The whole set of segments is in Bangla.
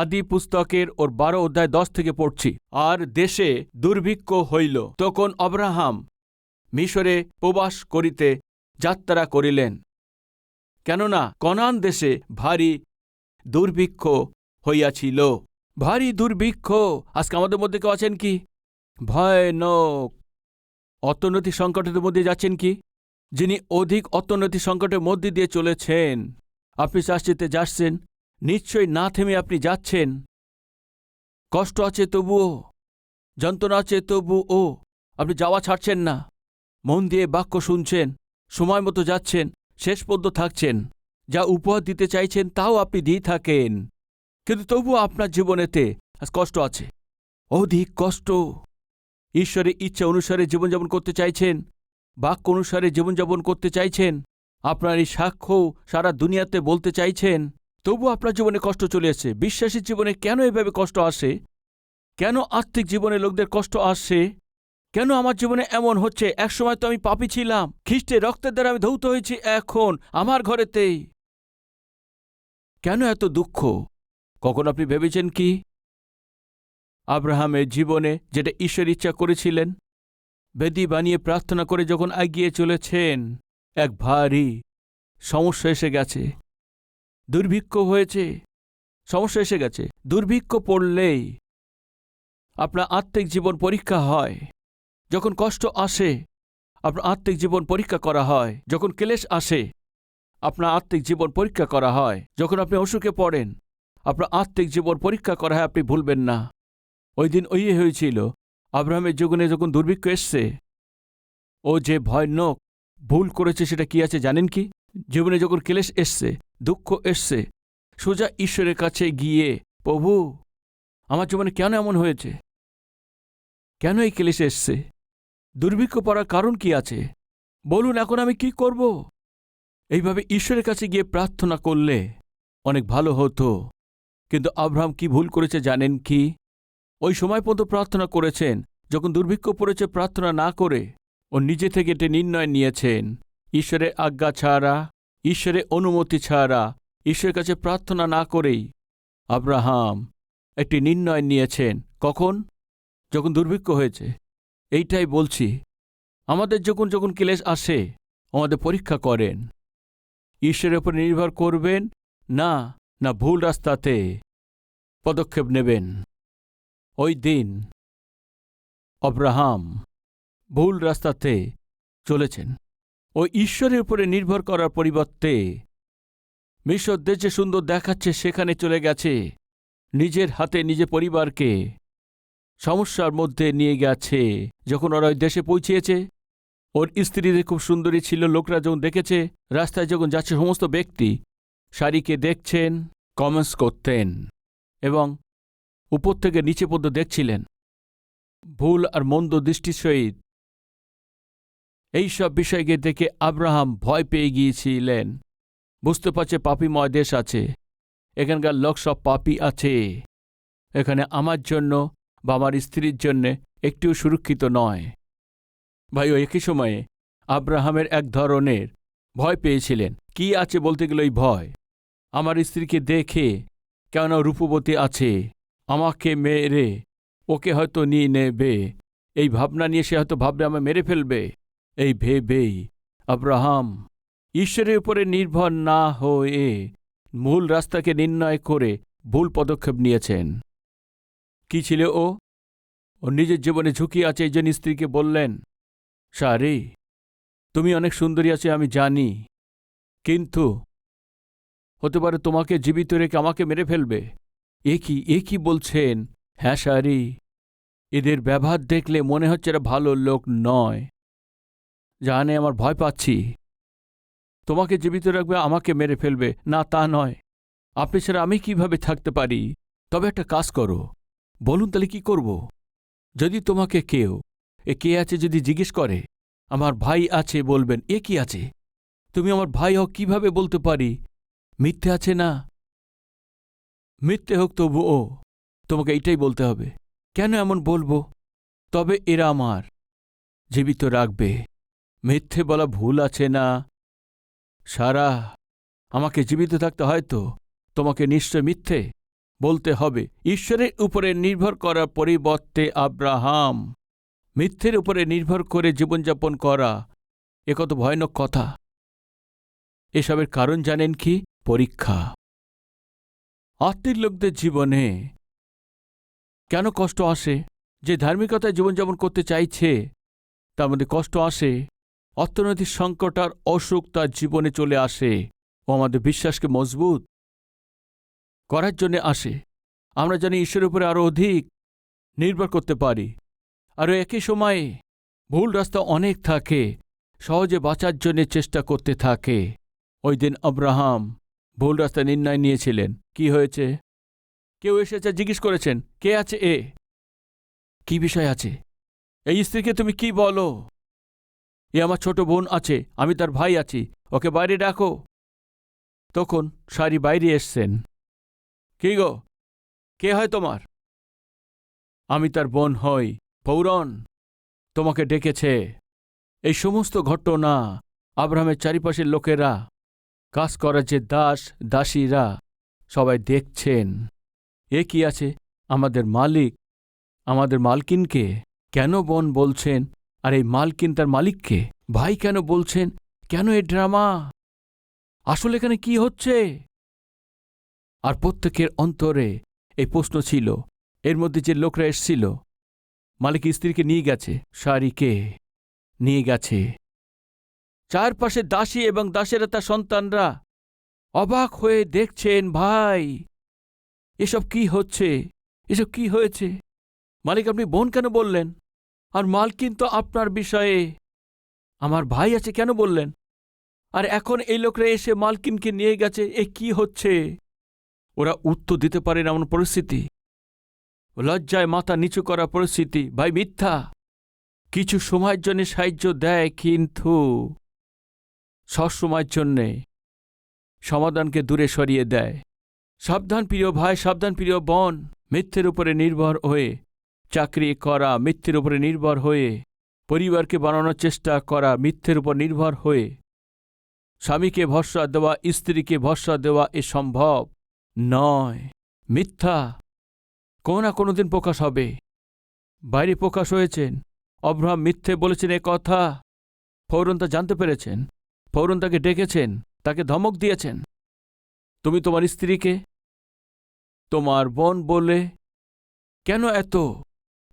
আদি পুস্তকের ওর বারো অধ্যায় দশ থেকে পড়ছি। আর দেশে দুর্ভিক্ষ হইল, তখন অব্রাহাম মিশরে প্রবাস করিতে যাত্রা করিলেন। কেননা কনান দেশে ভারী দুর্ভিক্ষ হইয়াছিল। ভারী দুর্ভিক্ষ? আজকে আমাদের মধ্যে কেউ আছেন কি? ভয়ানক। অর্থনৈতিক সংকটের মধ্যে যাচ্ছেন কি? যিনি অধিক অর্থনৈতিক সংকটের মধ্যে দিয়ে চলেছেন। আপনি চাষিতে যাচ্ছেন। নিশ্চয়ই না থেমে আপনি যাচ্ছেন। কষ্ট আছে তবুও, যন্ত্রণা আছে তবুও, আপনি যাওয়া ছাড়ছেন না। মন দিয়ে বাক্য শুনছেন, সময় মতো যাচ্ছেন, শেষ পর্যন্ত থাকছেন। যা উপহার দিতে চাইছেন তাও আপনি দিয়ে থাকেন। কিন্তু তবুও আপনার জীবনেতে কষ্ট আছে। অধিক কষ্ট। ঈশ্বরের ইচ্ছা অনুসারে জীবনযাপন করতে চাইছেন, বাক্য অনুসারে জীবনযাপন করতে চাইছেন, আপনার এই সাক্ষ্য সারা দুনিয়াতে বলতে চাইছেন। তবু আপনার জীবনে কষ্ট চলে আসছে বিশ্বাসী জীবনে কেন এভাবে কষ্ট আসে? কেন আর্থিক জীবনে লোকদের কষ্ট আসে? কেন আমার জীবনে এমন হচ্ছে? একসময় তো আমি পাপি ছিলাম। খ্রিস্টের রক্তের দ্বারা আমি ধৌত হয়েছি, এখন আমার ঘরেতেই। কেন এত দুঃখ? কখন আপনি ভেবেছেন কি? আব্রাহামের জীবনে যেটা ঈশ্বর ইচ্ছা করেছিলেন, বেদি বানিয়ে প্রার্থনা করে যখন এগিয়ে চলেছেন, এক ভারী সমস্যা এসে গেছে। দুর্ভিক্ষ হয়েছে। সমস্যা এসে গেছে। দুর্ভিক্ষ পড়লেই আপনার আত্মিক জীবন পরীক্ষা হয়। যখন কষ্ট আসে, আপনার আত্মিক জীবন পরীক্ষা করা হয়। যখন ক্লেশ আসে, আপনার আত্মিক জীবন পরীক্ষা করা হয়। যখন আপনি অসুখে পড়েন, আপনার আত্মিক জীবন পরীক্ষা করা হয়, আপনি ভুলবেন না। ওই দিন ওই হয়েছিল, আব্রাহামের জীবনে যখন দুর্ভিক্ষ এসছে, ও যে ভয় ভয়ানক ভুল করেছে সেটা কি আছে জানেন কি? জীবনে যখন ক্লেশ এসছে দুঃখ এসছে। সোজা ঈশ্বরের কাছে গিয়ে, প্রভু, আমার জীবনে কেন এমন হয়েছে? কেন এই ক্লেশ এসছে? দুর্ভিক্ষ পড়ার কারণ কি আছে? বলুন, এখন আমি কি করব? এইভাবে ঈশ্বরের কাছে গিয়ে প্রার্থনা করলে অনেক ভালো হতো। কিন্তু আব্রাহাম কি ভুল করেছে জানেন কি? ওই সময় পর্যন্ত প্রার্থনা করেছেন, যখন দুর্ভিক্ষ পড়েছে প্রার্থনা না করে, ও নিজে থেকে এটি নির্ণয় নিয়েছেন, ঈশ্বরের আজ্ঞা ছাড়া ঈশ্বরের অনুমতি ছাড়া ঈশ্বরের কাছে প্রার্থনা না করেই আব্রাহাম একটি নির্ণয় নিয়েছেন। কখন? যখন দুর্ভিক্ষ হয়েছে। এইটাই বলছি, আমাদের যখন যখন ক্লেশ আসে, আমাদের পরীক্ষা করেন। ঈশ্বরের উপর নির্ভর করবেন না না ভুল রাস্তাতে পদক্ষেপ নেবেন। ওই দিন অব্রাহাম ভুল রাস্তাতে চলেছেন। ও ঈশ্বরের উপরে নির্ভর করার পরিবর্তে। মিশর দেশে সুন্দর দেখাচ্ছে, সেখানে চলে গেছে। নিজের হাতে নিজে পরিবারকে সমস্যার মধ্যে নিয়ে গেছে। যখন ওরা ওই দেশে পৌঁছিয়েছে ওর স্ত্রীদের খুব সুন্দরী ছিল, লোকরা যখন দেখেছে, রাস্তায় যখন যাচ্ছে সমস্ত ব্যক্তি, শাড়িকে দেখছেন কমেন্টস করতেন এবং উপর থেকে নিচে পর্যন্ত দেখছিলেন। ভুল আর মন্দ দৃষ্টির সহিত এইসব বিষয়কে দেখে আব্রাহাম ভয় পেয়ে গিয়েছিলেন। বুঝতে পারছে পাপিময় দেশ আছে। এখানকার লোক সব পাপি আছে। এখানে আমার জন্য বা আমার স্ত্রীর জন্যে একটিও সুরক্ষিত নয়। ভাই ও একই সময়ে আব্রাহামের এক ধরনের ভয় পেয়েছিলেন। কি আছে বলতে গেলে ওই ভয়? আমার স্ত্রীকে দেখে কেন রূপবতী আছে? আমাকে মেরে ওকে হয়তো নিয়ে নেবে। এই ভাবনা নিয়ে সে হয়তো ভাববে, আমায় মেরে ফেলবে। এই ভেবেই আব্রাহাম ঈশ্বরের উপরে নির্ভর না হয়ে মূল রাস্তাকে নির্ণয় করে ভুল পদক্ষেপ নিয়েছেন। কি ছিল ও? ও নিজের জীবনে ঝুঁকি আছে এই জন্য স্ত্রীকে বললেন, সারি, তুমি অনেক সুন্দরী আছে, আমি জানি। কিন্তু হতে পারে তোমাকে জীবিত রেখে আমাকে মেরে ফেলবে। এ কি এ কি বলছেন? হ্যাঁ সারি, এদের ব্যবহার দেখলে মনে হচ্ছে এরা ভালো লোক নয়। জানে আমার ভয় পাচ্ছি। তোমাকে জীবিত রাখবে, আমাকে মেরে ফেলবে। না, তা নয়। আপনি ছাড়া আমি কীভাবে থাকতে পারি? তবে একটা কাজ করো। বলুন তাহলে কি করব? যদি তোমাকে কেউ, এ কে আছে যদি জিজ্ঞেস করে, আমার ভাই আছে, বলবেন, এ কি আছে? তুমি আমার ভাই হোক কীভাবে বলতে পারি? মিথ্যে আছে না? মিথ্যে হোক তবু ও, তোমাকে এইটাই বলতে হবে। কেন এমন বলব? তবে এরা আমার। জীবিত রাখবে। মিথ্যে বলা ভুল আছে না? সারা, আমাকে জীবিত থাকতে হয়তো তোমাকে নিশ্চয় মিথ্যে বলতে হবে। ঈশ্বরের উপরে নির্ভর করার পরিবর্তে আব্রাহাম। মিথ্যের উপরে নির্ভর করে জীবনযাপন করা, এ কত ভয়ানক কথা। এসবের কারণ জানেন কি? পরীক্ষা। আত্মীর লোকদের জীবনে কেন কষ্ট আসে? যে ধার্মিকতায় জীবনযাপন করতে চাইছে, তার মধ্যে কষ্ট আসে অর্থনৈতিক সংকট আর অসুখ তার জীবনে চলে আসে ও আমাদের বিশ্বাসকে মজবুত করার জন্য আসে। আমরা জানি ঈশ্বরের উপরে আরও অধিক নির্ভর করতে পারি। আরও একই সময়ে ভুল রাস্তা অনেক থাকে, সহজে বাঁচার জন্য চেষ্টা করতে থাকে। ওই দিন আব্রাহাম ভুল রাস্তা নির্ণয় নিয়েছিলেন। কি হয়েছে? কেউ এসেছে জিজ্ঞেস করেছেন, কে আছে এ? কি বিষয় আছে? এই স্ত্রীকে তুমি কি বলো? এ আমার ছোট বোন আছে, আমি তার ভাই আছি, ওকে বাইরে ডাকো। তখন সারি বাইরে এসছেন। কি গো? কে হয় তোমার? আমি তার বোন হই, পৌরন, তোমাকে ডেকেছে। এই সমস্ত ঘটনা আব্রাহামের চারিপাশের লোকেরা, কাজ করার যে দাস, দাসীরা, সবাই দেখছেন। এ কি আছে? আমাদের মালিক, আমাদের মালকিনকে কেন বোন বলছেন? আর এই মালকিন তার মালিককে? ভাই কেন বলছেন? কেন এ ড্রামা? আসলে এখানে কি হচ্ছে? আর প্রত্যেকের অন্তরে এই প্রশ্ন ছিল, এর মধ্যে যে লোকরা এসছিল, মালিক স্ত্রীকে নিয়ে গেছে শাড়িকে নিয়ে গেছে। চারপাশে দাসী এবং দাসেরা তার সন্তানরা অবাক হয়ে দেখছেন, ভাই, এসব কি হচ্ছে? এসব কি হয়েছে? মালিক, আপনি বোন কেন বললেন? আর মালকিন তো আপনার বিষয়ে। আমার ভাই আছে কেন বললেন? আর এখন এই লোকরা এসে মালকিনকে নিয়ে গেছে, এ কি হচ্ছে? ওরা উত্তর দিতে পারে এমন পরিস্থিতি। লজ্জায় মাথা নিচু করা পরিস্থিতি। ভাই, মিথ্যা। কিছু সময়ের জন্য সাহায্য দেয় কিন্তু সবসময়ের জন্যে সমাধানকে দূরে সরিয়ে দেয়। সাবধান প্রিয় ভাই, সাবধান প্রিয় বোন, মিথ্যের উপরে নির্ভর হয়ে চাকরি করা মিথ্যের উপরে নির্ভর হয়ে, পরিবারকে বানানোর চেষ্টা করা মিথ্যের উপর নির্ভর হয়ে। স্বামীকে ভরসা দেওয়া, স্ত্রীকে ভরসা দেওয়া এ সম্ভব নয়। মিথ্যা কোনো না কোনো দিন প্রকাশ হবে। বাইরে প্রকাশ হয়েছেন। অব্রাহাম মিথ্যে বলেছেন এ কথা। ফৌরন তা জানতে পেরেছেন। ফৌরন তাকে ডেকেছেন, তাকে ধমক দিয়েছেন। তুমি তোমার স্ত্রীকে, তোমার বোন বলে কেন এত?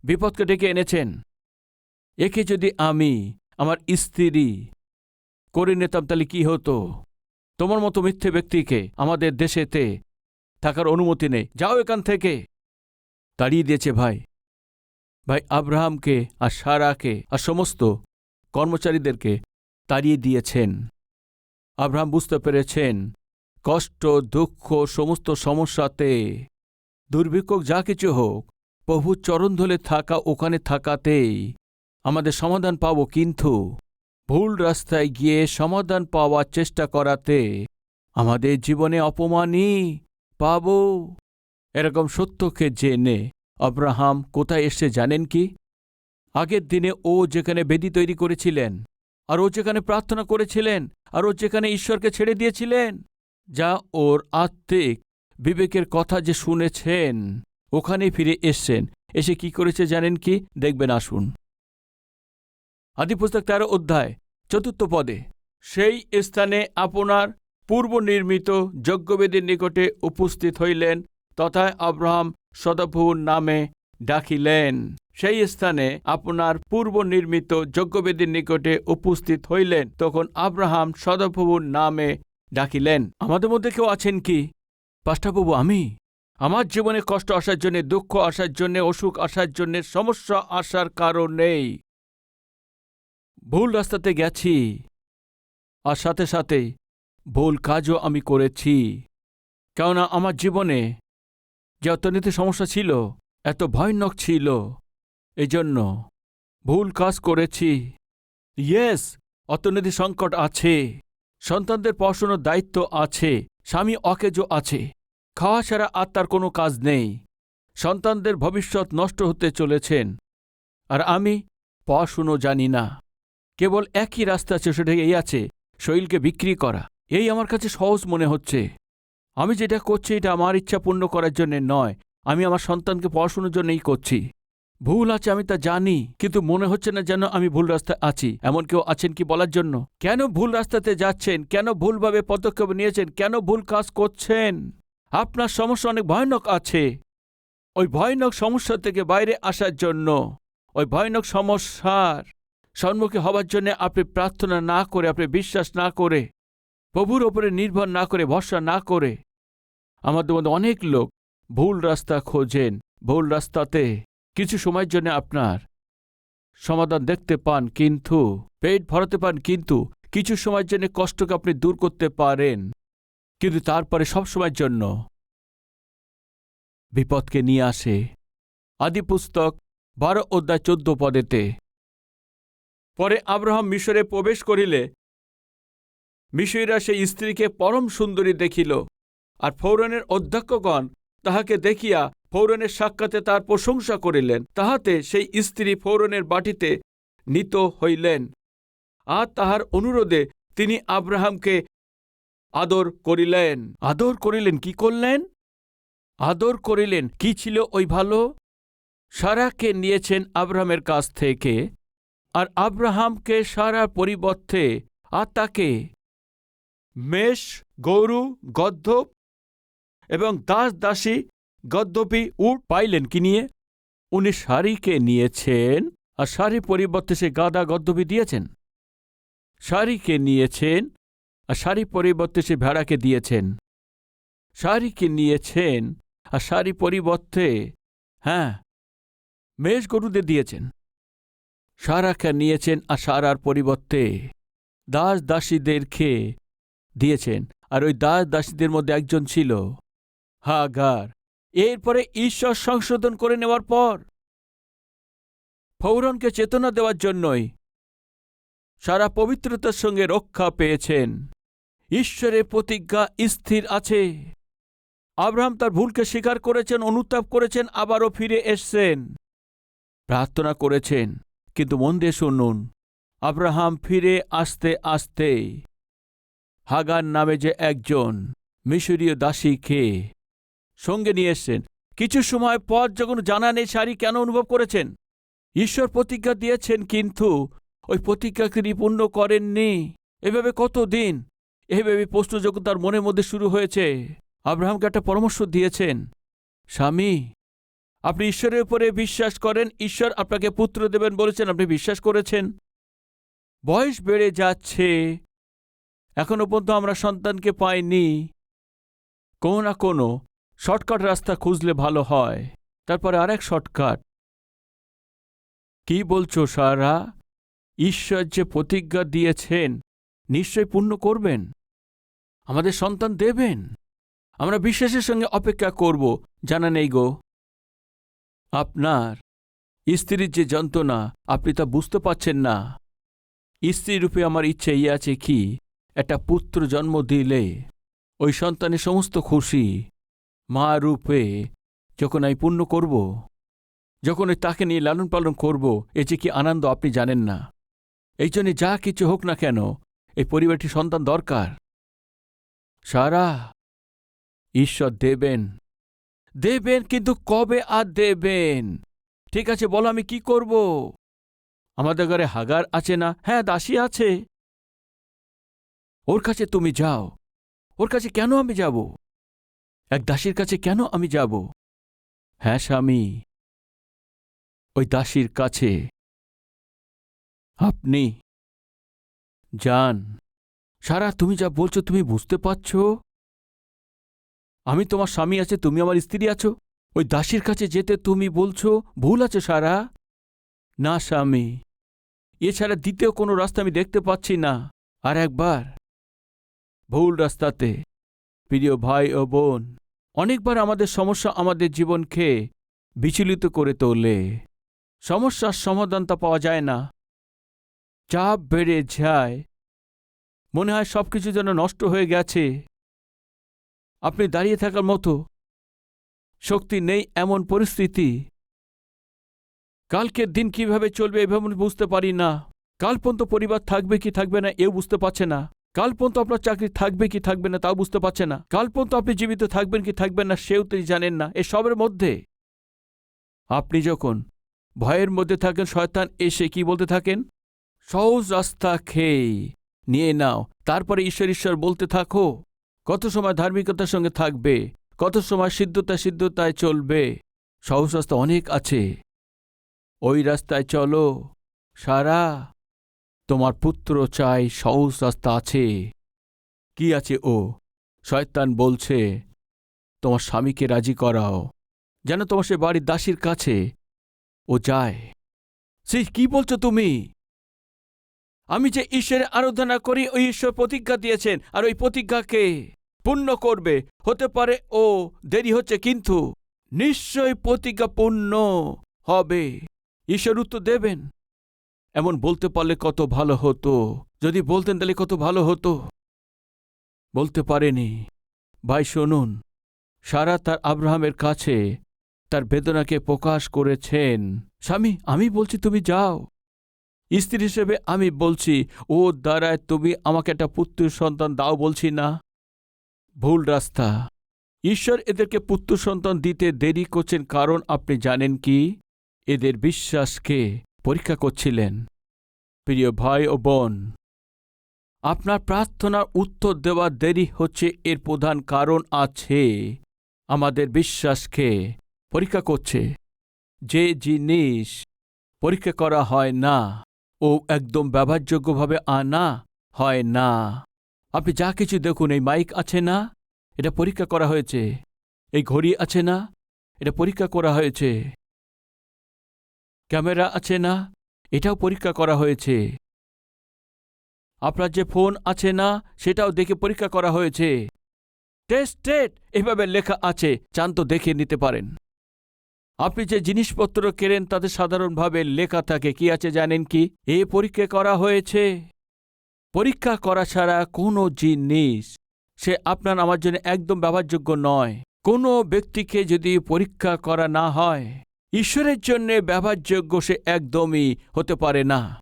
বিপদকে ডেকে এনেছেন। একে যদি আমি, আমার স্ত্রী, করে নিতাম, তাহলে কি হতো? তোমার মতো মিথ্যে ব্যক্তিকে আমাদের দেশেতে থাকার অনুমতি নেই। যাও এখান থেকে। তাড়িয়ে দিয়েছে ভাই। ভাই আব্রাহামকে আর সারাকে আর সমস্ত কর্মচারীদেরকে তাড়িয়ে দিয়েছেন। আব্রাহাম বুঝতে পেরেছেন, কষ্ট, দুঃখ, সমস্ত সমস্যাতে দুর্ভিক্ষ যা কিছু হোক প্রভু চরণ ধলে থাকা, ওখানে থাকাতেই আমাদের সমাধান পাব কিন্তু ভুল রাস্তায় গিয়ে সমাধান পাওয়ার চেষ্টা করাতে আমাদের জীবনে অপমানই পাব। এরকম সত্যকে জেনে আব্রাহাম কোথায় এসে জানেন কি? আগের দিনে ও যেখানে বেদি তৈরি করেছিলেন, আর ও যেখানে প্রার্থনা করেছিলেন, আর ও যেখানে ঈশ্বরকে ছেড়ে দিয়েছিলেন, যা ওর আত্মিক বিবেকের কথা যে শুনেছেন ওখানেই ফিরে এসছেন। এসে কি করেছে জানেন কি? দেখবেন, আসুন। আদিপুস্তক তেরো অধ্যায়, চতুর্থ পদে। সেই স্থানে আপনার পূর্বনির্মিত যজ্ঞবেদীর নিকটে উপস্থিত হইলেন, তথায় আব্রাহাম সদাভুর নামে ডাকিলেন। সেই স্থানে আপনার পূর্বনির্মিত যজ্ঞবেদীর নিকটে উপস্থিত হইলেন, তখন আব্রাহাম সদাপ্রভুর নামে ডাকিলেন। আমাদের মধ্যে কেউ আছেন কি? পাষ্টাপ্রভু আমি? আমার জীবনে কষ্ট আসার জন্যে, দুঃখ আসার জন্যে, অসুখ আসার জন্যে, সমস্যা আসার কারণেই ভুল রাস্তাতে গেছি। আর সাথে সাথে ভুল কাজও আমি করেছি। কেননা আমার জীবনে যে অর্থনীতি সমস্যা ছিল, এত ভয়ানক ছিল। এজন্য ভুল কাজ করেছি। ইয়েস অর্থনীতি সংকট আছে। সন্তানদের পড়াশোনার দায়িত্ব আছে। স্বামী অকেজো আছে। খাওয়া ছাড়া আর তার কোনো কাজ নেই। সন্তানদের ভবিষ্যৎ নষ্ট হতে চলেছেন। আর আমি পড়াশুনো জানি না। কেবল একই রাস্তা আছে, সেটা এই আছে শৈলকে বিক্রি করা। এই আমার কাছে সহজ মনে হচ্ছে। আমি যেটা করছি, এটা আমার ইচ্ছা পূর্ণ করার জন্য নয়। আমি আমার সন্তানকে পড়াশুনোর জন্যই করছি। ভুল আছে, আমি তা জানি, কিন্তু মনে হচ্ছে না যেন আমি ভুল রাস্তায় আছি। এমন কেউ আছেন কি বলার জন্য? কেন ভুল রাস্তাতে যাচ্ছেন? কেন ভুলভাবে পদক্ষেপ নিয়েছেন? কেন ভুল কাজ করছেন? আপনার সমস্যা অনেক ভয়ানক আছে। ওই ভয়ানক সমস্যা থেকে বাইরে আসার জন্য, ওই ভয়ানক সমস্যার সম্মুখীন হবার জন্য আপনি প্রার্থনা না করে, আপনি বিশ্বাস না করে, প্রভুর ওপরে নির্ভর না করে, ভরসা না করে আমাদের মধ্যে অনেক লোক ভুল রাস্তা খোঁজেন, ভুল রাস্তাতে কিছু সময়ের জন্য আপনার সমাধান দেখতে পান কিন্তু, পেট ভরাতে পান কিন্তু, কিছু সময়ের জন্য কষ্টকে আপনি দূর করতে পারেন। কিন্তু তারপরে সব সময়ের জন্য বিপদকে নিয়ে আসে। আদিপুস্তক বারো অধ্যায় চোদ্দ পদেতে, পরে আব্রাহাম মিশরে প্রবেশ করিলে মিশরীরা সেই স্ত্রীকে পরম সুন্দরী দেখিল আর ফৌরনের অধ্যক্ষগণ তাহাকে দেখিয়া ফৌরনের সাক্ষাতে তার প্রশংসা করিলেন। তাহাতে সেই স্ত্রী ফৌরনের বাটিতে নিত হইলেন। আর তাহার অনুরোধে তিনি আব্রাহামকে আদর করিলেন। আদর করিলেন, কি করলেন? আদর করিলেন, কি ছিল ওই ভালো? সারাকে নিয়েছেন আব্রাহামের কাছ থেকে। আর আব্রাহামকে সারা পরিবর্তে আর তাকে মেষ, গৌরু, গদ্ধপ এবং দাস দাসী, গদ্যপি উট পাইলেন কি নিয়ে? উনি শাড়িকে নিয়েছেন, আর শাড়ি পরিবর্তে সে গাদা গদ্যপি দিয়েছেন। শাড়িকে নিয়েছেন আর শাড়ি পরিবর্তে সে ভেড়াকে দিয়েছেন। শাড়িকে নিয়েছেন আর শাড়ি পরিবর্তে হ্যাঁ মেষ গরুদের দিয়েছেন। সারাকে নিয়েছেন আর সারার পরিবর্তে দাস দাসীদেরকে দিয়েছেন। আর ওই দাস দাসীদের মধ্যে একজন ছিল হাগার। এরপরে ঈশ্বর সংশোধন করে নেওয়ার পর, ফৌরনকে চেতনা দেওয়ার জন্যই সারা পবিত্রতার সঙ্গে রক্ষা পেয়েছেন। ঈশ্বরের প্রতিজ্ঞা স্থির আছে। আব্রাহাম তার ভুলকে স্বীকার করেছেন, অনুতাপ করেছেন, আবারও ফিরে এসছেন। প্রার্থনা করেছেন, কিন্তু মন দিয়ে শুনুন, আব্রাহাম ফিরে আসতে আসতে হাগান নামে যে একজন মিশরীয় দাসী দাসীকে সঙ্গে নিয়ে এসছেন। কিছু সময় পর যখন জানা নেই সারি কেন অনুভব করেছেন, ঈশ্বর প্রতিজ্ঞা দিয়েছেন, কিন্তু ওই প্রতিজ্ঞা তিনি করেননি। এভাবে কতদিন এভাবে প্রশ্ন যখন তার মনের মধ্যে শুরু হয়েছে। আব্রাহামকে একটা পরামর্শ দিয়েছেন, স্বামী, আপনি ঈশ্বরের উপরে বিশ্বাস করেন, ঈশ্বর আপনাকে পুত্র দেবেন বলেছেন, আপনি বিশ্বাস করেছেন। বয়স বেড়ে যাচ্ছে এখনও পর্যন্ত আমরা সন্তানকে পাইনি। কোনো না কোনো শর্টকাট রাস্তা খুঁজলে ভালো হয়। তারপরে আরেক শর্টকাট। কি বলছো, সারা? ঈশ্বর যে প্রতিজ্ঞা দিয়েছেন, নিশ্চয় পূর্ণ করবেন? আমাদের সন্তান দেবেন। আমরা বিশ্বাসের সঙ্গে অপেক্ষা করব, জানা নেই গো। আপনার স্ত্রীর যে যন্ত্রণা, আপনি তা বুঝতে পাচ্ছেন না। স্ত্রীরূপে আমার ইচ্ছে এই আছে কি, একটা পুত্র জন্ম দিলে ওই সন্তানের সমস্ত খুশি মা রূপে যখন আমি পূর্ণ করব, যখন ওই তাকে নিয়ে লালন পালন করব, এ যে কি আনন্দ আপনি জানেন না। এই জন্যে যা কিছু হোক না কেন, এই পরিবারটি সন্তান দরকার। সারা ঈশ্বর দেবেন। দেবেন কিন্তু কবে আর দেবেন? ঠিক আছে, বলো আমি কি করব? আমাদের ঘরে হাগার আছে না? হ্যাঁ দাসী আছে। ওর কাছে তুমি যাও। ওর কাছে কেন আমি যাব? এক দাসীর কাছে কেন আমি যাব? হ্যাঁ স্বামী। ওই দাসীর কাছে। আপনি যান। সারা, তুমি যা বলছো তুমি বুঝতে পারছ? আমি তোমার স্বামী আছে, তুমি আমার স্ত্রী আছো। ওই দাসীর কাছে যেতে তুমি বলছো, ভুল আছে সারা? না স্বামী এছাড়া দ্বিতীয় কোনো রাস্তা আমি দেখতে পাচ্ছি না। আর একবার, ভুল রাস্তাতে, প্রিয় ভাই ও বোন, অনেকবার আমাদের সমস্যা আমাদের জীবনকে বিচলিত করে তোলে। সমস্যার সমাধানটা পাওয়া যায় না। চাপ বেড়ে যায়। মনে হয় সব কিছু যেন নষ্ট হয়ে গেছে। আপনি দাঁড়িয়ে থাকার মতো শক্তি নেই এমন পরিস্থিতি। কালকের দিন কীভাবে চলবে এভাবে বুঝতে পারি না। কাল পর্যন্ত পরিবার থাকবে কি থাকবে না, এও বুঝতে পারছে না। কাল পর্যন্ত আপনার চাকরি থাকবে কি থাকবে না, তাও বুঝতে পারছে না। কাল পর্যন্ত আপনি জীবিত থাকবেন কি থাকবেন না, সেও তিনি জানেন না এসবের মধ্যে। আপনি যখন ভয়ের মধ্যে থাকেন, শয়তান এসে কি বলতে থাকেন? সহজ রাস্তা খেয়ে। নিয়ে নাও। তারপরে ঈশ্বর ঈশ্বর বলতে থাকো, কত সময় ধার্মিকতার সঙ্গে থাকবে? কত সময় সিদ্ধতা সিদ্ধতায় চলবে? সহজ রাস্তা অনেক আছে। ওই রাস্তায় চলো। সারা, তোমার পুত্র চাই সহজ রাস্তা আছে। কি আছে ও? শয়তান বলছে, তোমার স্বামীকে রাজি করাও। যেন তোমার সে বাড়ির দাসীর কাছে ও যায়। সে কি বলছো তুমি? আমি যে ঈশ্বরের আরাধনা করি, ওই ঈশ্বর প্রতিজ্ঞা দিয়েছেন। আর ওই প্রতিজ্ঞাকে পূর্ণ করবে। হতে পারে, ও, দেরি হচ্ছে, কিন্তু নিশ্চয় প্রতিজ্ঞা পূর্ণ হবে। ঈশ্বর উত্তর দেবেন। এমন বলতে পারলে কত ভালো হতো। যদি বলতেন তাহলে কত ভালো হতো। বলতে পারেনি। ভাই, শুনুন। সারা তার আব্রাহামের কাছে তার বেদনাকে প্রকাশ করেছেন। স্বামী, আমি বলছি তুমি যাও। স্ত্রী হিসেবে আমি বলছি, ও দ্বারায় তুমি আমাকে একটা পুত্র সন্তান দাও বলছি না? ভুল রাস্তা। ঈশ্বর এদেরকে পুত্র সন্তান দিতে দেরি করছেন কারণ আপনি জানেন কি? এদের বিশ্বাসকে পরীক্ষা করছিলেন। প্রিয় ভাই ও বোন, আপনার প্রার্থনার উত্তর দেওয়া দেরি হচ্ছে, এর প্রধান কারণ আছে। আমাদের বিশ্বাসকে পরীক্ষা করছে। যে জিনিস পরীক্ষা করা হয় না। ও একদম ব্যবহারযোগ্যভাবে আনা হয় না। আপনি যা কিছু দেখুন, এই মাইক আছে না? এটা পরীক্ষা করা হয়েছে। এই ঘড়ি আছে না? এটা পরীক্ষা করা হয়েছে। ক্যামেরা আছে না? এটাও পরীক্ষা করা হয়েছে। আপনার যে ফোন আছে না, সেটাও দেখে পরীক্ষা করা হয়েছে। টেস্টেড এভাবে লেখা আছে। চান তো দেখে নিতে পারেন। আপনি যে জিনিসপত্র কেনেন তাতে সাধারণভাবে লেখা থাকে, কি আছে জানেন কি? এ পরীক্ষা করা হয়েছে। পরীক্ষা করা ছাড়া কোনো জিনিস, সে আপনার আমার জন্য একদম ব্যবহারযোগ্য নয়। কোনো ব্যক্তিকে যদি পরীক্ষা করা না হয়, ঈশ্বরের জন্য ব্যবহারযোগ্য সে একদমই হতে পারে না।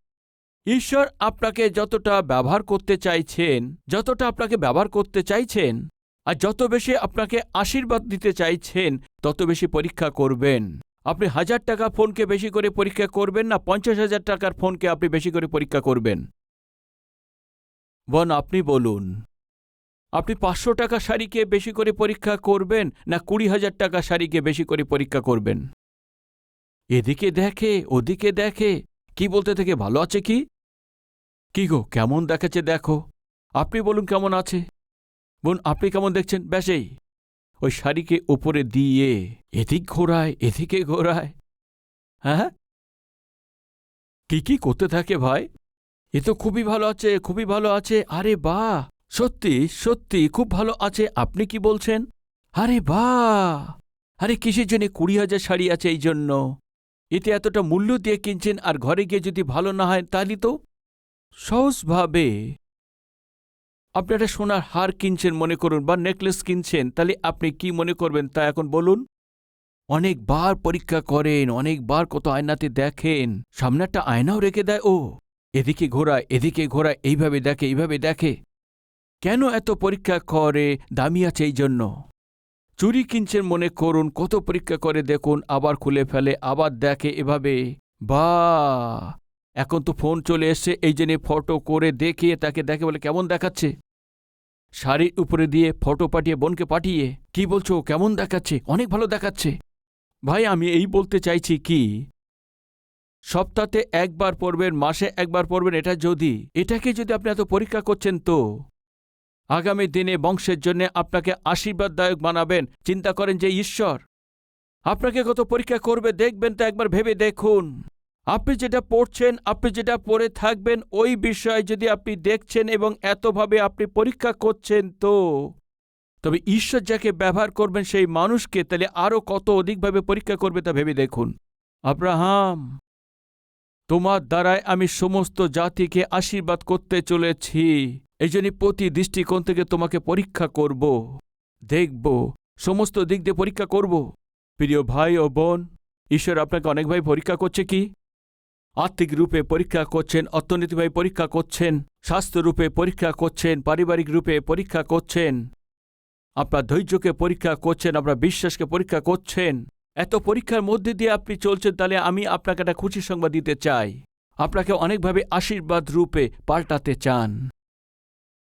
ঈশ্বর আপনাকে যতটা ব্যবহার করতে চাইছেন, যতটা আপনাকে ব্যবহার করতে চাইছেন আর যত বেশি আপনাকে আশীর্বাদ দিতে চাইছেন, তত বেশি পরীক্ষা করবেন। আপনি হাজার টাকা ফোনকে বেশি করে পরীক্ষা করবেন না, পঞ্চাশ হাজার টাকার ফোনকে আপনি বেশি করে পরীক্ষা করবেন। বন আপনি বলুন, আপনি পাঁচশো টাকা শাড়িকে বেশি করে পরীক্ষা করবেন না কুড়ি হাজার টাকা শাড়িকে বেশি করে পরীক্ষা করবেন? এদিকে দেখে, ওদিকে দেখে, কি বলতে থেকে ভালো আছে কি? কি গো, কেমন দেখাচ্ছে দেখো। আপনি বলুন কেমন আছে? বোন, আপনি কেমন দেখছেন? ব্যাসেই ওই শাড়িকে ওপরে দিয়ে এদিক ঘোরায়, এদিকে ঘোরায়। হ্যাঁ। কি কি করতে থাকে ভাই? এ তো খুবই ভালো আছে, খুবই ভালো আছে। আরে বাহ! সত্যি সত্যি, খুব ভালো আছে। আপনি কি বলছেন? আরে বাহ! আরে কিসের জন্য কুড়ি হাজার শাড়ি আছে এই জন্য? এতে এতটা মূল্য দিয়ে কিনছেন আর ঘরে গিয়ে যদি ভালো না হয়, তাহলে তো সহজভাবে আপনি একটা সোনার হার কিনছেন মনে করুন বা নেকলেস কিনছেন, তাহলে আপনি কি মনে করবেন তা এখন বলুন। অনেকবার পরীক্ষা করেন, অনেকবার কত আয়নাতে দেখেন, সামনে একটা আয়নাও রেখে দেয়, ও, এদিকে ঘোরা এদিকে ঘোরা এইভাবে দেখে এইভাবে দেখে। কেন এত পরীক্ষা করে, দামি আছে এই জন্য। চুরি কিনছেন মনে করুন, কত পরীক্ষা করে দেখুন, আবার খুলে ফেলে, আবার দেখে এভাবে। বা, এখন তো ফোন চলে এসছে, এই জন্যে ফটো করে দেখে তাকে দেখে বলে, কেমন দেখাচ্ছে? শাড়ির উপরে দিয়ে ফটো পাঠিয়ে বোনকে পাঠিয়ে, কি বলছো? কেমন দেখাচ্ছে? অনেক ভালো দেখাচ্ছে। ভাই, আমি এই বলতে চাইছি কি সপ্তাহে একবার পড়বেন মাসে একবার পড়বেন এটা যদি, এটাকে যদি আপনি এত পরীক্ষা করছেন তো, আগামী দিনে বংশের জন্য আপনাকে আশীর্বাদদায়ক বানাবেন। চিন্তা করেন যে, ঈশ্বর, আপনাকে কত পরীক্ষা করবে, দেখবেন তো একবার ভেবে দেখুন। আপনি যেটা পড়ছেন, আপনি যেটা পড়ে থাকবেন, ওই বিষয় যদি আপনি দেখছেন এবং এতভাবে আপনি পরীক্ষা করছেন তো। তবে ঈশ্বর যাকে ব্যবহার করবেন সেই মানুষকে তাহলে আরও কত অধিকভাবে পরীক্ষা করবে তা ভেবে দেখুন। আব্রাহাম, তোমার দ্বারায় আমি সমস্ত জাতিকে আশীর্বাদ করতে চলেছি। এই জন্য প্রতি দৃষ্টিকোণ থেকে তোমাকে পরীক্ষা করব, দেখব, সমস্ত দিক দিয়ে পরীক্ষা করব। প্রিয় ভাই ও বোন, ঈশ্বর আপনাকে অনেকভাবে পরীক্ষা করছে কি? আর্থিক রূপে পরীক্ষা করছেন অর্থনীতিভাবে পরীক্ষা করছেন, স্বাস্থ্য রূপে পরীক্ষা করছেন, পারিবারিক রূপে পরীক্ষা করছেন। আপনার ধৈর্যকে পরীক্ষা করছেন, আপনার বিশ্বাসকে পরীক্ষা করছেন। এত পরীক্ষার মধ্যে দিয়ে আপনি চলছেন, তাহলে আমি আপনাকে একটা খুশি সংবাদ দিতে চাই। আপনাকে অনেকভাবে আশীর্বাদ রূপে পাল্টাতে চান।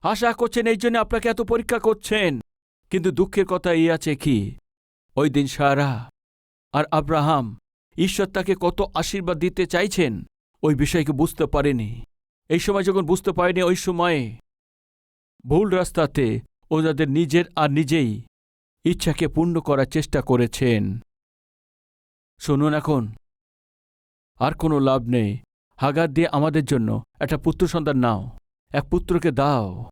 আশা করছেন এই জন্য আপনাকে এত পরীক্ষা করছেন। কিন্তু দুঃখের কথা এই আছে কি? ওই দিন সারা আর আব্রাহাম ঈশ্বর তাকে কত আশীর্বাদ দিতে চাইছেন? ওই বিষয়কে বুঝতে পারেনি। এই সময় যখন বুঝতে পারেনি, ওই সময়ে ভুল রাস্তাতে ও ওনাদের নিজের আর নিজেই ইচ্ছাকে পূর্ণ করার চেষ্টা করেছেন। শুনুন এখন। আর কোনো লাভ নেই। হাগার দিয়ে আমাদের জন্য একটা পুত্র সন্তান নাও। এক পুত্রকে দাও।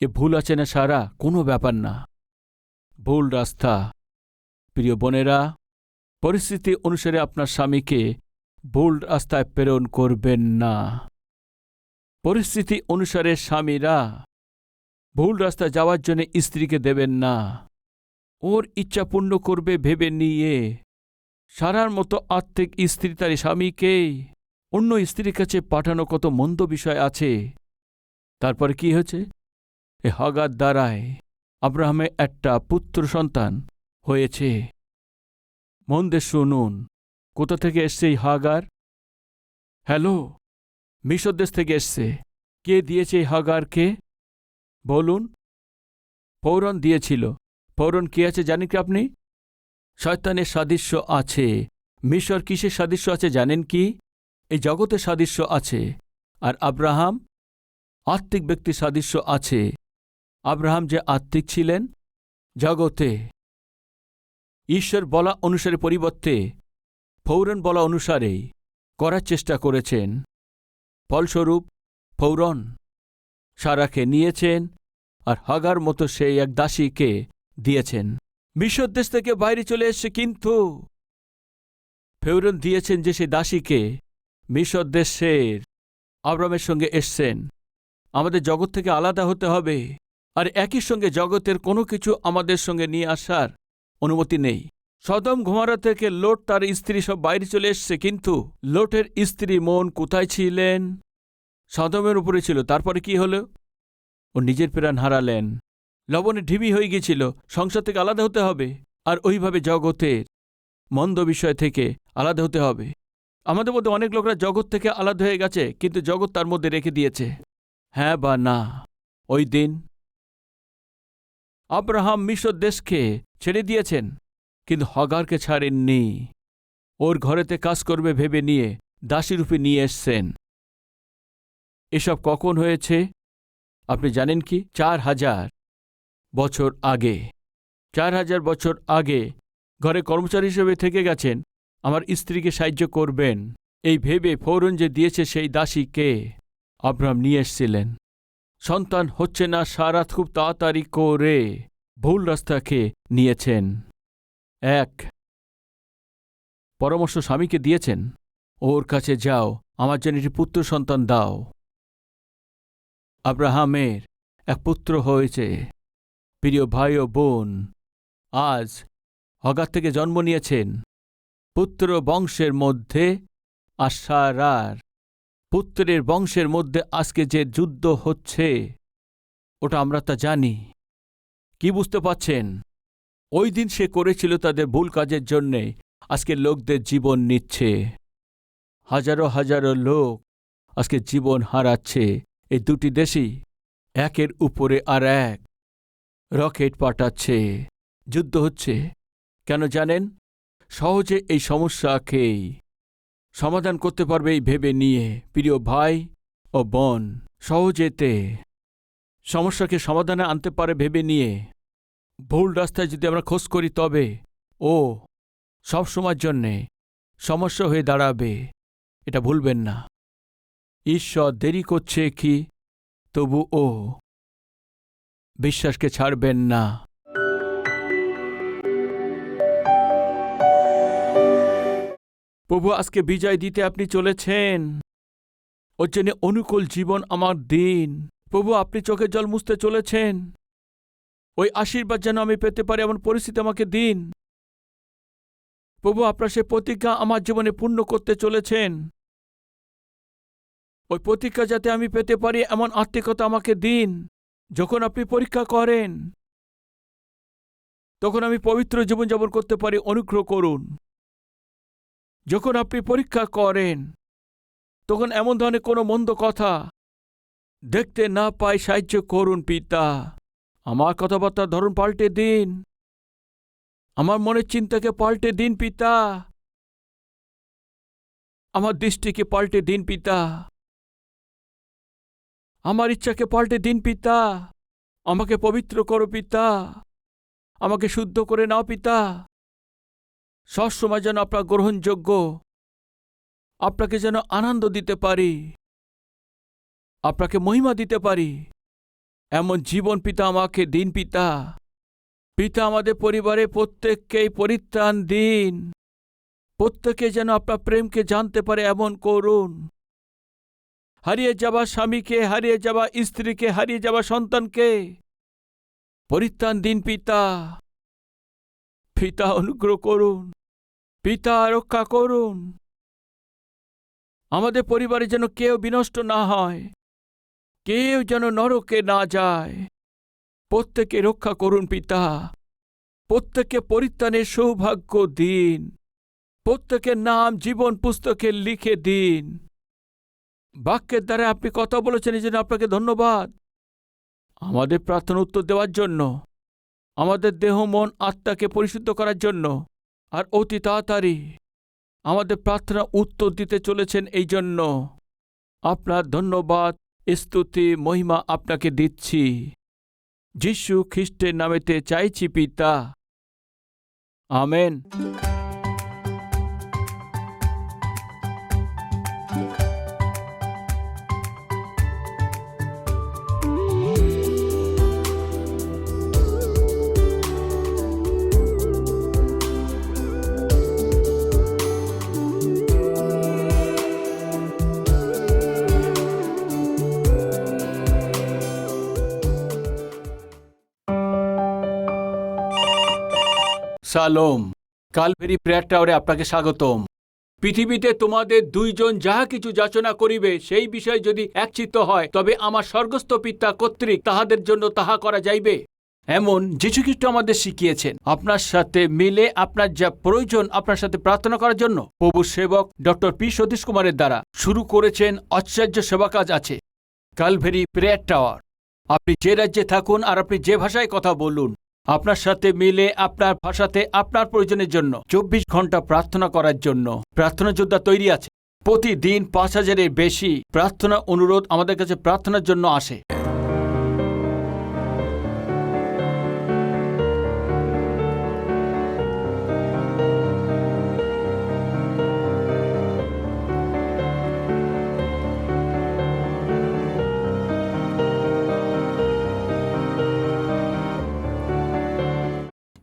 এ ভুল আছে না সারা, কোনো ব্যাপার না। ভুল রাস্তা। প্রিয় বোনেরা পরিস্থিতি অনুসারে আপনার স্বামীকে ভুল রাস্তায় প্রেরণ করবেন না। পরিস্থিতি অনুসারে স্বামীরা ভুল রাস্তায় যাওয়ার জন্য স্ত্রীকে দেবেন না। ওর ইচ্ছা পূর্ণ করবে ভেবে নিয়ে। সারার মতো আত্মিক স্ত্রী তার স্বামীকে অন্য স্ত্রীর কাছে পাঠানো কত মন্দ বিষয় আছে। তারপর কি হয়েছে? এ হগার দ্বারায় আব্রাহামে একটা পুত্র সন্তান হয়েছে। মন দিয়ে শুনুন। কোথা থেকে এসছে এই হাগার? হ্যালো, মিশর দেশ থেকে এসছে। কে দিয়েছে এই হাগারকে? বলুন। ফৌরন দিয়েছিল। ফৌরন কি আছে জানেন কি আপনি? শয়তানের সাদৃশ্য আছে। মিশর কিসের সাদৃশ্য আছে জানেন কি? এই জগতের সাদৃশ্য আছে। আর আব্রাহাম? আত্মিক ব্যক্তির সাদৃশ্য আছে। আব্রাহাম যে আত্মিক ছিলেন? জগতে। ঈশ্বর বলা অনুসারে পরিবর্তে ফৌরন বলা অনুসারেই করার চেষ্টা করেছেন। ফলস্বরূপ ফৌরন সারাকে নিয়েছেন আর হাগার মতো সেই এক দাসীকে দিয়েছেন। মিশর দেশ থেকে বাইরে চলে এসছে, কিন্তু ফেউরন দিয়েছেন যে সেই দাসীকে মিশর দেশের আব্রামের সঙ্গে এসছেন। আমাদের জগৎ থেকে আলাদা হতে হবে। আর একই সঙ্গে জগতের কোনো কিছু আমাদের সঙ্গে নিয়ে আসার অনুমতি নেই। সদম ঘুমারা থেকে লোট তার স্ত্রী সব বাইরে চলে এসছে, কিন্তু লোটের স্ত্রী মন কোথায় ছিলেন? সদমের উপরে ছিল, তারপরে কি হলো? ও নিজের প্রাণ হারালেন। লবণে ঢিবি হয়ে গিয়েছিল, সংসার থেকে আলাদা হতে হবে, আর ওইভাবে জগতের মন্দ বিষয় থেকে আলাদা হতে হবে। আমাদের মধ্যে অনেক লোকরা জগৎ থেকে আলাদা হয়ে গেছে, কিন্তু জগৎ তার মধ্যে রেখে দিয়েছে। হ্যাঁ বা না? ওই দিন আব্রাহাম মিশর দেশকে ছেড়ে দিয়েছেন, কিন্তু হগারকে ছাড়েননি। ওর ঘরেতে কাজ করবে ভেবে নিয়ে দাসীরূপে নিয়ে এসছেন। এসব কখন হয়েছে? আপনি জানেন কি? চার হাজার বছর আগে। চার হাজার বছর আগে ঘরে কর্মচারী হিসেবে থেকে গেছেন। আমার স্ত্রীকে সাহায্য করবেন। এই ভেবে ফৌরন যে দিয়েছে সেই দাসীকে আব্রাহাম নিয়ে এসছিলেন। সন্তান হচ্ছে না সারা খুব তাড়াতাড়ি করে। ভুল রাস্তাকে নিয়েছেন। এক, পরামর্শ স্বামীকে দিয়েছেন। ওর কাছে যাও, আমার জন্য একটি পুত্র সন্তান দাও। আব্রাহামের এক পুত্র হয়েছে। প্রিয় ভাই ও বোন, আজ হগার থেকে জন্ম নিয়েছেন। পুত্র বংশের মধ্যে আশারার, পুত্রের বংশের মধ্যে আজকে যে যুদ্ধ হচ্ছে, ওটা আমরা তা জানি। কি বুঝতে পাচ্ছেন? ওই দিন সে করেছিল তাদের ভুল কাজের জন্যে। আজকে লোকদের জীবন নিচ্ছে। হাজারো হাজারো লোক আজকে জীবন হারাচ্ছে। এই দুটি দেশই একের উপরে আর এক রকেট পাঠাচ্ছে। যুদ্ধ হচ্ছে। কেন জানেন? সহজে এই সমস্যাকেই সমাধান করতে পারবে এই ভেবে নিয়ে। প্রিয় ভাই ও বোন, সহজেতে সমস্যাকে সমাধানে আনতে পারে ভেবে নিয়ে। ভুল রাস্তায় যদি আমরা খোঁজ করি তবে, ও, সব সময়ের জন্যে সমস্যা হয়ে দাঁড়াবে। এটা ভুলবেন না। ঈশ্বর, দেরি করছে কি? তবু ও, বিশ্বাসকে ছাড়বেন না। প্রভু, আজকে বিজয় দিতে আপনি চলেছেন। ওর জন্য অনুকূল জীবন আমার দিন। প্রভু, আপনি চোখের জল মুছতে চলেছেন। ওই আশীর্বাদ যেন আমি পেতে পারি, এমন পরিস্থিতি আমাকে দিন। প্রভু, আপনার সে প্রতিজ্ঞা আমার জীবনে পূর্ণ করতে চলেছেন। ওই প্রতিজ্ঞা যাতে আমি পেতে পারি, এমন আত্মিকতা আমাকে দিন। যখন আপনি পরীক্ষা করেন, তখন আমি পবিত্র জীবনযাপন করতে পারি, অনুগ্রহ করুন। যখন আপনি পরীক্ষা করেন, তখন এমন ধরনের কোনো মন্দ কথা দেখতে না পাই সাহায্য করুন, পিতা। আমার কথাবার্তার ধরন, পাল্টে দিন। আমার মনের চিন্তাকে পাল্টে দিন, পিতা। আমার দৃষ্টিকে পাল্টে দিন, পিতা। আমার ইচ্ছাকে পাল্টে দিন, পিতা। আমাকে পবিত্র করো, পিতা। আমাকে শুদ্ধ করে নাও, পিতা। সবসময় যেন আপনার গ্রহণযোগ্য, আপনাকে যেন আনন্দ দিতে পারি। আপনাকে মহিমা দিতে পারি। এমন জীবন পিতা আমাকে দিন পিতা। পিতা আমাদের পরিবারে প্রত্যেককেই পরিত্রাণ দিন। প্রত্যেকে যেন আপনার প্রেমকে জানতে পারে এমন করুন। হারিয়ে যাওয়া স্বামীকে, হারিয়ে যাওয়া স্ত্রীকে, হারিয়ে যাওয়া সন্তানকে পরিত্রাণ দিন পিতা। পিতা অনুগ্রহ করুন। পিতা রক্ষা করুন। আমাদের পরিবারে যেন কেউ বিনষ্ট না হয়। কেউ যেন নরকে না যায়। প্রত্যেকে রক্ষা করুন পিতা। প্রত্যেককে পরিত্রাণের সৌভাগ্য দিন। প্রত্যেকের নাম জীবন পুস্তকে লিখে দিন। বাক্যের দ্বারা আপনি কথা বলেছেন, এই জন্য আপনাকে ধন্যবাদ। আমাদের প্রার্থনা উত্তর দেওয়ার জন্য, আমাদের দেহ, মন, আত্মাকে পরিশুদ্ধ করার জন্য, আর অতি তাড়াতাড়ি আমাদের প্রার্থনা উত্তর দিতে চলেছেন এই জন্য। আপনার ধন্যবাদ। স্তুতি মহিমা আপনাকে দিচ্ছি। যিশু খ্রিস্টের নামেতে চাইছি পিতা। আমেন। সালোম। কালভেরি প্রেয়ার টাওয়ারে আপনাকে স্বাগতম। পৃথিবীতে তোমাদের দুইজন যাহা কিছু যাচনা করিবে, সেই বিষয়ে যদি একচিত্ত হয়, তবে আমার স্বর্গস্থ পিতা কর্তৃক তাহাদের জন্য তাহা করা যাইবে। এমন যীশুখ্রিস্ট আমাদের শিখিয়েছেন, আপনার সাথে মিলে আপনার যা প্রয়োজন আপনার সাথে প্রার্থনা করার জন্য। প্রভু সেবক ডক্টর পি সতীশ কুমারের দ্বারা শুরু করেছেন আশ্চর্য সেবা কাজ আছে। Calvary prayer tower. আপনি যে রাজ্যে থাকুন আর আপনি যে ভাষায় কথা বলুন আপনার সাথে মিলে, আপনার ভাষাতে, আপনার প্রয়োজনের জন্য। চব্বিশ ঘণ্টা প্রার্থনা করার জন্য। প্রার্থনা যোদ্ধা তৈরি আছে। প্রতিদিন পাঁচ হাজারের বেশি প্রার্থনা অনুরোধ আমাদের কাছে প্রার্থনার জন্য আসে।